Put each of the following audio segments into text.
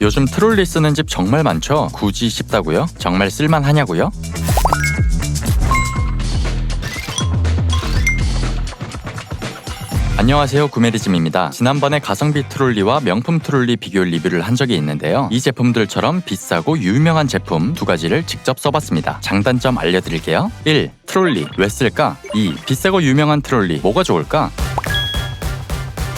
요즘 트롤리 쓰는 집 정말 많죠? 굳이 싶다고요? 정말 쓸만하냐고요? 안녕하세요 구메리즘입니다. 지난번에 가성비 트롤리와 명품 트롤리 비교 리뷰를 한 적이 있는데요. 이 제품들처럼 비싸고 유명한 제품 두 가지를 직접 써봤습니다. 장단점 알려드릴게요. 1. 트롤리 왜 쓸까? 2. 비싸고 유명한 트롤리 뭐가 좋을까?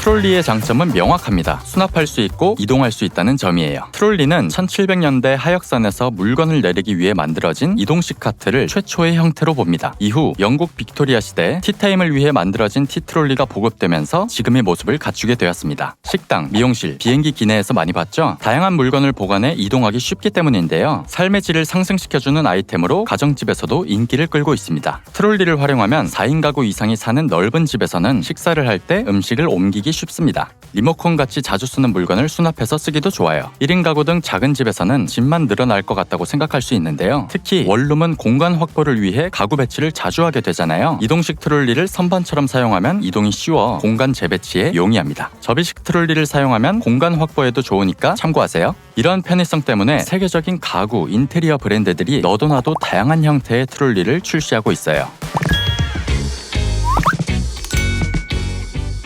트롤리의 장점은 명확합니다. 수납할 수 있고 이동할 수 있다는 점이에요. 트롤리는 1700년대 하역산에서 물건을 내리기 위해 만들어진 이동식 카트를 최초의 형태로 봅니다. 이후 영국 빅토리아 시대 티타임을 위해 만들어진 티트롤리가 보급되면서 지금의 모습을 갖추게 되었습니다. 식당, 미용실, 비행기 기내에서 많이 봤죠? 다양한 물건을 보관해 이동하기 쉽기 때문인데요. 삶의 질을 상승시켜주는 아이템으로 가정집에서도 인기를 끌고 있습니다. 트롤리를 활용하면 4인 가구 이상이 사는 넓은 집에서는 식사를 할 때 음식을 옮기기 쉽습니다. 리모컨 같이 자주 쓰는 물건을 수납해서 쓰기도 좋아요. 1인 가구 등 작은 집에서는 집만 늘어날 것 같다고 생각할 수 있는데요. 특히 원룸은 공간 확보를 위해 가구 배치를 자주 하게 되잖아요. 이동식 트롤리를 선반처럼 사용하면 이동이 쉬워 공간 재배치에 용이합니다. 접이식 트롤리를 사용하면 공간 확보에도 좋으니까 참고하세요. 이런 편의성 때문에 세계적인 가구, 인테리어 브랜드들이 너도나도 다양한 형태의 트롤리를 출시하고 있어요.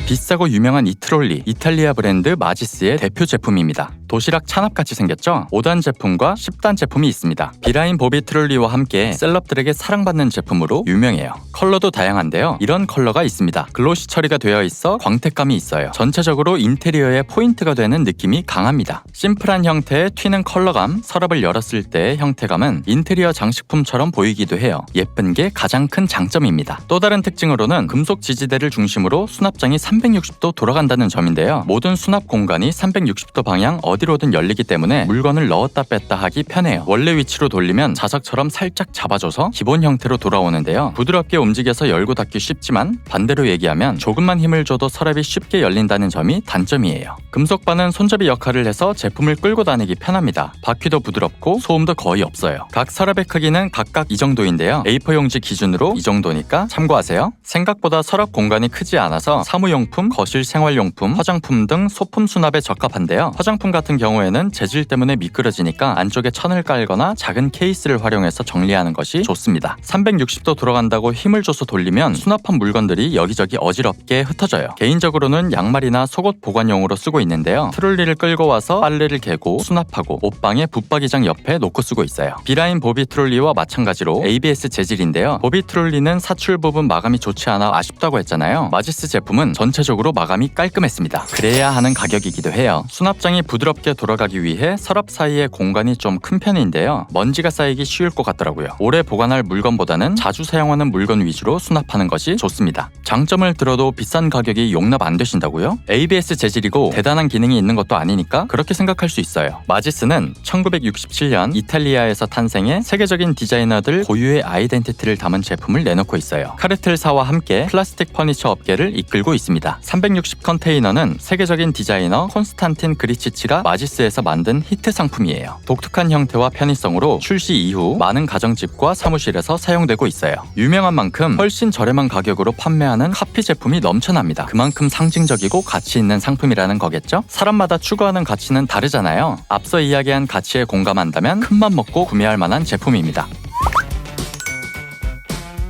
비싸고 유명한 이 트롤리, 이탈리아 브랜드 마지스의 대표 제품입니다. 도시락 찬압같이 생겼죠? 5단 제품과 10단 제품이 있습니다. 비라인 보비 트롤리와 함께 셀럽들에게 사랑받는 제품으로 유명해요. 컬러도 다양한데요. 이런 컬러가 있습니다. 글로시 처리가 되어 있어 광택감이 있어요. 전체적으로 인테리어의 포인트가 되는 느낌이 강합니다. 심플한 형태의 튀는 컬러감, 서랍을 열었을 때의 형태감은 인테리어 장식품처럼 보이기도 해요. 예쁜 게 가장 큰 장점입니다. 또 다른 특징으로는 금속 지지대를 중심으로 수납장이 360도 돌아간다는 점인데요. 모든 수납 공간이 360도 방향 어 디로든 열리기 때문에 물건을 넣었다 뺐다 하기 편해요. 원래 위치로 돌리면 자석처럼 살짝 잡아줘서 기본 형태로 돌아오는데요. 부드럽게 움직여서 열고 닫기 쉽지만 반대로 얘기하면 조금만 힘을 줘도 서랍이 쉽게 열린다는 점이 단점이에요. 금속바는 손잡이 역할을 해서 제품을 끌고 다니기 편합니다. 바퀴도 부드럽고 소음도 거의 없어요. 각 서랍의 크기는 각각 이 정도인데요. A4 용지 기준으로 이 정도니까 참고하세요. 생각보다 서랍 공간이 크지 않아서 사무용품, 거실 생활용품, 화장품 등 소품 수납에 적합한데요. 화장품 같은 경우에는 재질 때문에 미끄러지니까 안쪽에 천을 깔거나 작은 케이스를 활용해서 정리하는 것이 좋습니다. 360도 돌아간다고 힘을 줘서 돌리면 수납한 물건들이 여기저기 어지럽게 흩어져요. 개인적으로는 양말이나 속옷 보관용으로 쓰고 있는데요. 트롤리를 끌고 와서 빨래를 개고 수납하고 옷방에 붙박이장 옆에 놓고 쓰고 있어요. 비라인 보비 트롤리와 마찬가지로 ABS 재질인데요. 보비 트롤리는 사출 부분 마감이 좋지 않아 아쉽다고 했잖아요. 마지스 제품은 전체적으로 마감이 깔끔했습니다. 그래야 하는 가격이기도 해요. 수납장이 부드럽 게 돌아가기 위해 서랍 사이의 공간이 좀 큰 편인데요. 먼지가 쌓이기 쉬울 것 같더라고요. 오래 보관할 물건보다는 자주 사용하는 물건 위주로 수납하는 것이 좋습니다. 장점을 들어도 비싼 가격이 용납 안 되신다고요? ABS 재질이고 대단한 기능이 있는 것도 아니니까 그렇게 생각할 수 있어요. 마지스는 1967년 이탈리아에서 탄생해 세계적인 디자이너들 고유의 아이덴티티를 담은 제품을 내놓고 있어요. 카르텔사와 함께 플라스틱 퍼니처 업계를 이끌고 있습니다. 360 컨테이너는 세계적인 디자이너 콘스탄틴 그리치치가 마지스에서 만든 히트 상품이에요. 독특한 형태와 편의성으로 출시 이후 많은 가정집과 사무실에서 사용되고 있어요. 유명한 만큼 훨씬 저렴한 가격으로 판매하는 카피 제품이 넘쳐납니다. 그만큼 상징적이고 가치 있는 상품이라는 거겠죠? 사람마다 추구하는 가치는 다르잖아요. 앞서 이야기한 가치에 공감한다면 큰맘 먹고 구매할 만한 제품입니다.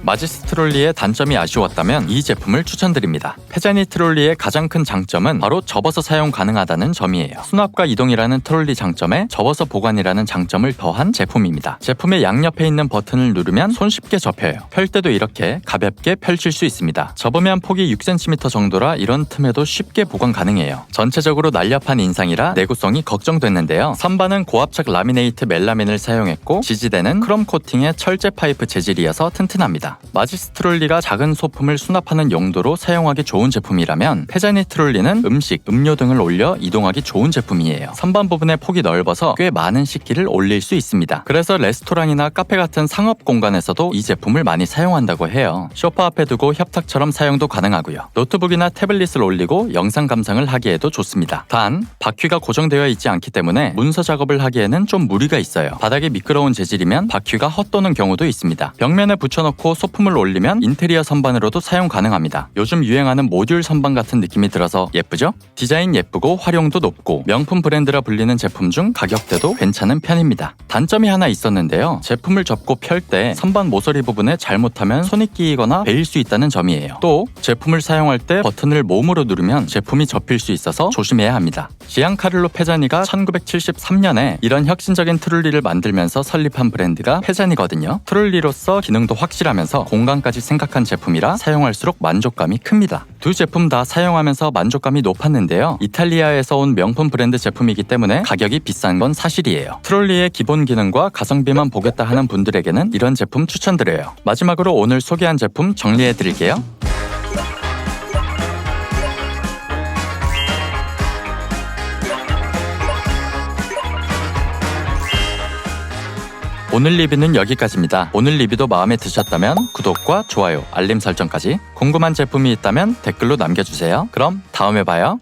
마지스 트롤리의 단점이 아쉬웠다면 이 제품을 추천드립니다. 페자니 트롤리의 가장 큰 장점은 바로 접어서 사용 가능하다는 점이에요. 수납과 이동이라는 트롤리 장점에 접어서 보관이라는 장점을 더한 제품입니다. 제품의 양옆에 있는 버튼을 누르면 손쉽게 접혀요. 펼 때도 이렇게 가볍게 펼칠 수 있습니다. 접으면 폭이 6cm 정도라 이런 틈에도 쉽게 보관 가능해요. 전체적으로 날렵한 인상이라 내구성이 걱정됐는데요. 선반은 고압착 라미네이트 멜라민을 사용했고 지지대는 크롬 코팅의 철제 파이프 재질이어서 튼튼합니다. 마지스 트롤리가 작은 소품을 수납하는 용도로 사용하기 좋은 제품이라면 페자니 트롤리는 음식, 음료 등을 올려 이동하기 좋은 제품이에요. 선반 부분의 폭이 넓어서 꽤 많은 식기를 올릴 수 있습니다. 그래서 레스토랑이나 카페 같은 상업 공간에서도 이 제품을 많이 사용한다고 해요. 소파 앞에 두고 협탁처럼 사용도 가능하고요. 노트북이나 태블릿을 올리고 영상 감상을 하기에도 좋습니다. 단 바퀴가 고정되어 있지 않기 때문에 문서 작업을 하기에는 좀 무리가 있어요. 바닥이 미끄러운 재질이면 바퀴가 헛도는 경우도 있습니다. 벽면에 붙여놓고 소품을 올리면 인테리어 선반으로도 사용 가능합니다. 요즘 유행하는 모듈 선반 같은 느낌이 들어서 예쁘죠? 디자인 예쁘고 활용도 높고 명품 브랜드라 불리는 제품 중 가격대도 괜찮은 편입니다. 단점이 하나 있었는데요. 제품을 접고 펼 때 선반 모서리 부분에 잘못하면 손이 끼이거나 베일 수 있다는 점이에요. 또 제품을 사용할 때 버튼을 몸으로 누르면 제품이 접힐 수 있어서 조심해야 합니다. 지앙카를로 페자니가 1973년에 이런 혁신적인 트롤리를 만들면서 설립한 브랜드가 페자니거든요. 트롤리로서 기능도 확실하면서 공간까지 생각한 제품이라 사용할수록 만족감이 큽니다. 두 제품 다 사용하면서 만족감이 높았는데요. 이탈리아에서 온 명품 브랜드 제품이기 때문에 가격이 비싼 건 사실이에요. 트롤리의 기본 기능과 가성비만 보겠다 하는 분들에게는 이런 제품 추천드려요. 마지막으로 오늘 소개한 제품 정리해 드릴게요. 오늘 리뷰는 여기까지입니다. 오늘 리뷰도 마음에 드셨다면 구독과 좋아요, 알림 설정까지 궁금한 제품이 있다면 댓글로 남겨주세요. 그럼 다음에 봐요.